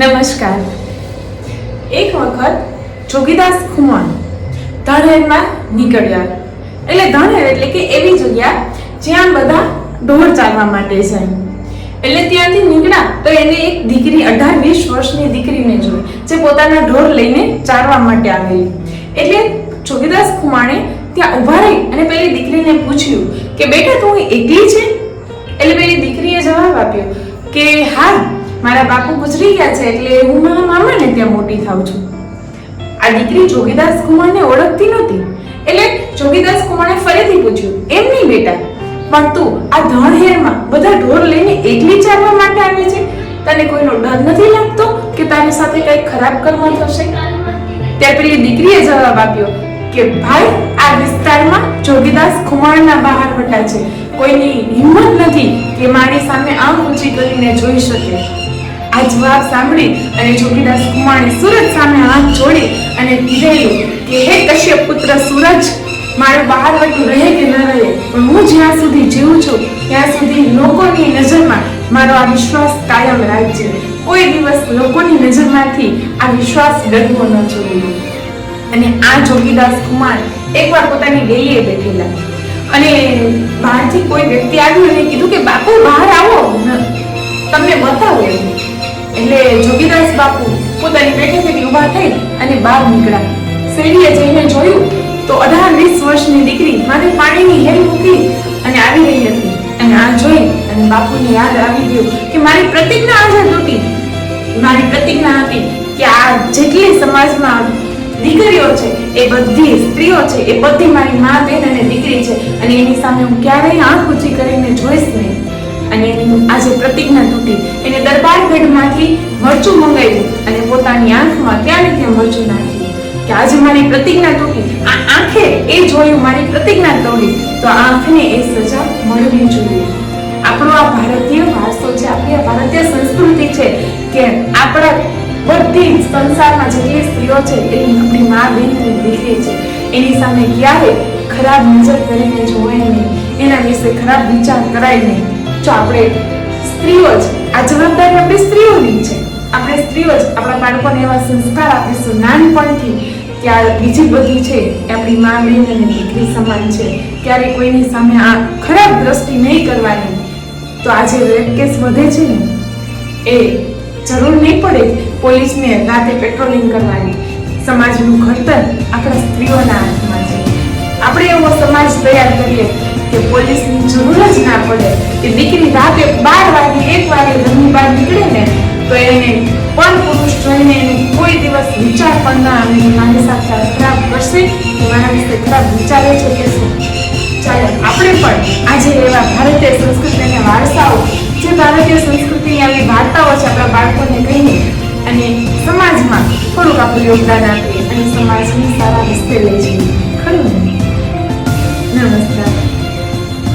નમસ્કાર. એક વખત જોગીદાસ ખુમાણ ધણેરમાં નીકળ્યા. એટલે ધણેર એટલે કે એવી જગ્યા જ્યાં બધા ઢોર ચાલવા માટે જાય એટલે ત્યાંથી નીકળ્યા તો એને એક દીકરી અઢાર વીસ વર્ષની દીકરીને જોઈ, જે પોતાના ઢોર લઈને ચારવા માટે આવેલી. એટલે જોગીદાસ ખુમાણે ત્યાં ઊભા રહી અને પેલી દીકરીને પૂછ્યું કે, બેટા, તું એકલી છે? એટલે પેલી દીકરીએ જવાબ આપ્યો કે, હા મારા બાપુ ગુજરી ગયા છે એટલે હું મારા મામાને ત્યાં મોટી થાઉં છું. આ દીકરી જોગીદાસ કુમારને ઓળખતી નહોતી. એટલે જોગીદાસ કુમારે ફરીથી પૂછ્યું, એમ નહીં બેટા, પણ તું આ ધણહેરમાં બધા ઢોર લઈને એકલી ચાલવા માટે આવે છે? તને કોઈનો ડર નથી લાગતો કે તારી સાથે કંઈક ખરાબ કર્મ થશે? ત્યારે પેલી દીકરીએ જવાબ આપ્યો કે, ભાઈ, આ વિસ્તારમાં જોગીદાસ ખુમાણના બહાર વટા છે. કોઈની હિંમત નથી કે મારી સામે આંખ ઊંચી કરીને જોઈ શકે. આ જવાબ સાંભળી અને જોગીદાસ કુમારે સુરજ સામે હાથ જોડી અને કીધેલું કે, હે કશ્યપ પુત્ર સૂરજ, મારું બહાર વટું રહે કે ન રહે? પણ હું જ્યાં સુધી જીવું છું, ત્યાં સુધી લોકોની નજરમાં મારો આ વિશ્વાસ કાયમ રાખજે. કોઈ દિવસ લોકોની નજરમાંથી આ વિશ્વાસ ડરવો ન જોઈએ અને આ જોગીદાસ કુમાર એકવાર પોતાની ડેલીએ બેઠેલા. અને બહારથી કોઈ વ્યક્તિ આવ્યું અને કીધું કે, બાપુ, બહાર આવો. તમને બતાવો એમ. બાપુ પોતાની બેઠેથી ઊભા થઈ અને બહાર નીકળ્યા. શેરીએ જઈને જોયું તો અઢાર વીસ વર્ષની દીકરી માથે પાણીની હેલ મૂકી અને આવી રહી હતી. અને આ જોઈ અને બાપુને યાદ આવી ગયું કે મારી પ્રતિજ્ઞા આજે તૂટી મારી પ્રતિજ્ઞા હતી કે આ જેટલી સમાજમાં દીકરીઓ છે, એ બધી સ્ત્રીઓ છે, એ બધી મારી મા, બેન અને દીકરી છે અને એની સામે હું ક્યારેય આંખ ઊંચી કરીને જોઈશ નહીં. અને આજે પ્રતિજ્ઞા તૂટી. એને દરબારગઢમાંથી મરચું મંગાવ્યું અને પોતાની આંખમાં ત્યાં ને ત્યાં મરચું નાખ્યું. કે આજે મારી પ્રતિજ્ઞા તૂટી. આ આંખે એ જોયું, મારી પ્રતિજ્ઞા તોડી. તો આંખને એ સજા મળવી જોઈએ. આપણો આ ભારતીય વારસો છે, આપણી આ ભારતીય સંસ્કૃતિ છે કે આપણા બધી સંસારમાં જેટલી સ્ત્રીઓ છે, એની આપણી મા બેન અને છે. એની સામે ક્યારે ખરાબ નજર કરીને જોવે નહીં. એના વિશે ખરાબ વિચાર કરાય નહીં. જો આપણે સ્ત્રીઓ જ, આ જવાબદારી આપણે સ્ત્રીઓની છે. આપણે સ્ત્રીઓ જ, આપણા બાળકોને એવા સંસ્કાર આપીશું નાનપણથી. કે આ બીજી બધી છે આપણી મા બેન અને દીકરી સમાન છે. ક્યારે કોઈની સામે આ ખરાબ દ્રષ્ટિ નહીં કરવાની. તો આજે રેપ કેસ વધે છે ને, એ જરૂર નહીં પડે પોલીસને રાતે પેટ્રોલિંગ કરવાની. સમાજનું ઘડતર આપણા સ્ત્રીઓના હાથમાં છે. આપણે એવો સમાજ તૈયાર તો એને પણ પુરુષ જોઈને કોઈ દિવસ વિચાર પણ ના આવે. મારી સાથે ખરાબ કરશે મારા વિશે ખરાબ વિચારે છે કે શું? ચાલો, આપણે પણ આજે એવા ભારતીય સંસ્કૃતિ અને વારસાઓ, જે ભારતીય સંસ્કૃતિની આવી વાર્તાઓ છે આપણા બાળકોને કહીએ અને સમાજમાં થોડુંક આપણું યોગદાન આપીએ અને સમાજની સારા રસ્તે લઈ જઈએ. ખરું નમસ્કાર.